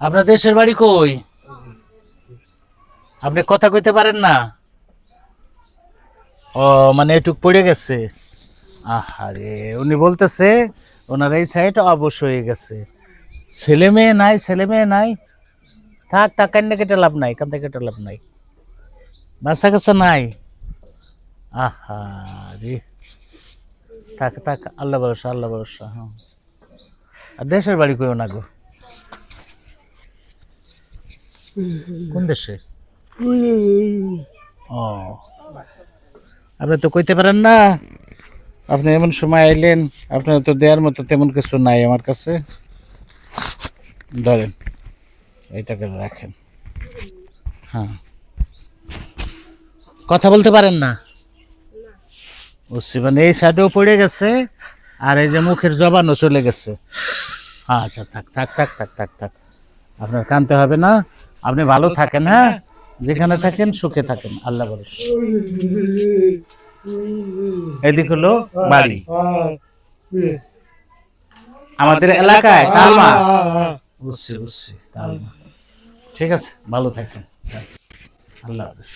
আপনার দেশের বাড়ি কই? আপনি কথা কইতে পারেন না? ও মানে এটুক পড়ে গেছে। আহারে, উনি বলতেছে ওনার এই সাইড অবশ হয়ে গেছে। ছেলে মেয়ে নাই, ছেলে মেয়ে নাই। থাক থাক, কান্না কেটে লাভ নাই কান্দা কেটে লাভ নাই। বাচ্চা কাচ্চা নাই। আহা রে থাক থাক, আল্লাহ ভরসা আল্লাহ ভরসা হ্যাঁ। আর দেশের বাড়ি কইও না গো কোন দেশে? ও। আপনি তো কইতে পারেন না আপনি এমন সময় আইলেন আপনার তো দেওয়ার মতো তেমন কিছু নাই আমার কাছে। ধরেন এইটাকে রাখেন। হ্যাঁ। কথা বলতে পারেন না? বুঝছি মানে এই সাইডেও পড়ে গেছে আর এই যে মুখের জবানও চলে গেছে। আচ্ছা থাক থাক থাক থাক থাক থাক। আপনার কানতে হবে না। আপনি ভালো থাকেন হ্যাঁ? যেখানে থাকেন সুখে থাকেন। আল্লাহ বরস এদিক হলো বাড়ি। আমাদের এলাকায় তালমা। বুঝছি বুঝছি তালমা। ঠিক আছে ভালো থাকেন। আল্লাহ হাফেজ।